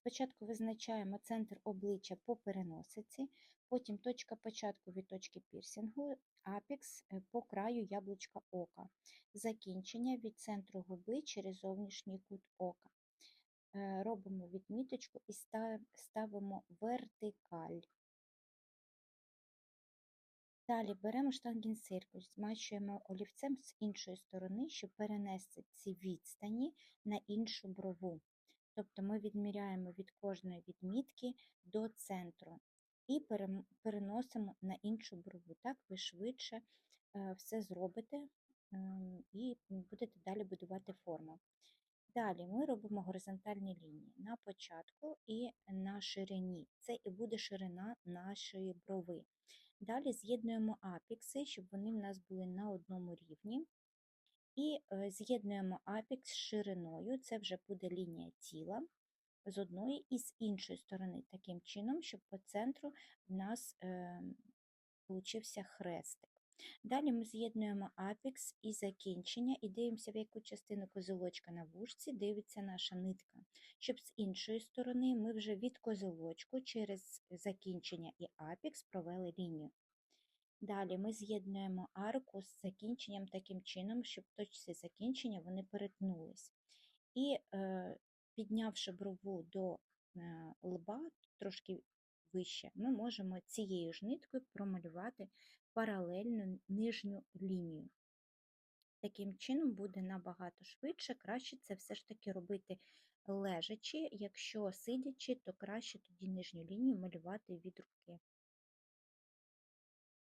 Спочатку визначаємо центр обличчя по переносиці, потім точка початку від точки пірсінгу, апекс е, по краю яблучка ока, закінчення від центру губи через зовнішній кут ока. Е, Робимо відміточку і ставимо вертикаль. Далі беремо штангенциркуль, змащуємо олівцем з іншої сторони, щоб перенести ці відстані на іншу брову. Тобто ми відміряємо від кожної відмітки до центру і переносимо на іншу брову. Так ви швидше е, все зробите ем, і будете далі будувати форму. Далі ми робимо горизонтальні лінії на початку і на ширині. Це і буде ширина нашої брови. Далі з'єднуємо апікси, щоб вони в нас були на одному рівні. І е, з'єднуємо апікс з шириною, це вже буде лінія тіла з одної і з іншої сторони, таким чином, щоб по центру в нас е, получився хрестик. Далі ми з'єднуємо апікс і закінчення і дивимося, в яку частину козелочка на вушці дивиться наша нитка. Щоб з іншої сторони ми вже від козелочку через закінчення і апікс провели лінію. Далі ми з'єднуємо арку з закінченням таким чином, щоб точці закінчення вони перетнулись. І е, піднявши брову до е, лба трошки вище, ми можемо цією ж ниткою промалювати паралельну нижню лінію. Таким чином буде набагато швидше, краще це все ж таки робити лежачи, якщо сидячи, то краще тоді нижню лінію малювати від руки.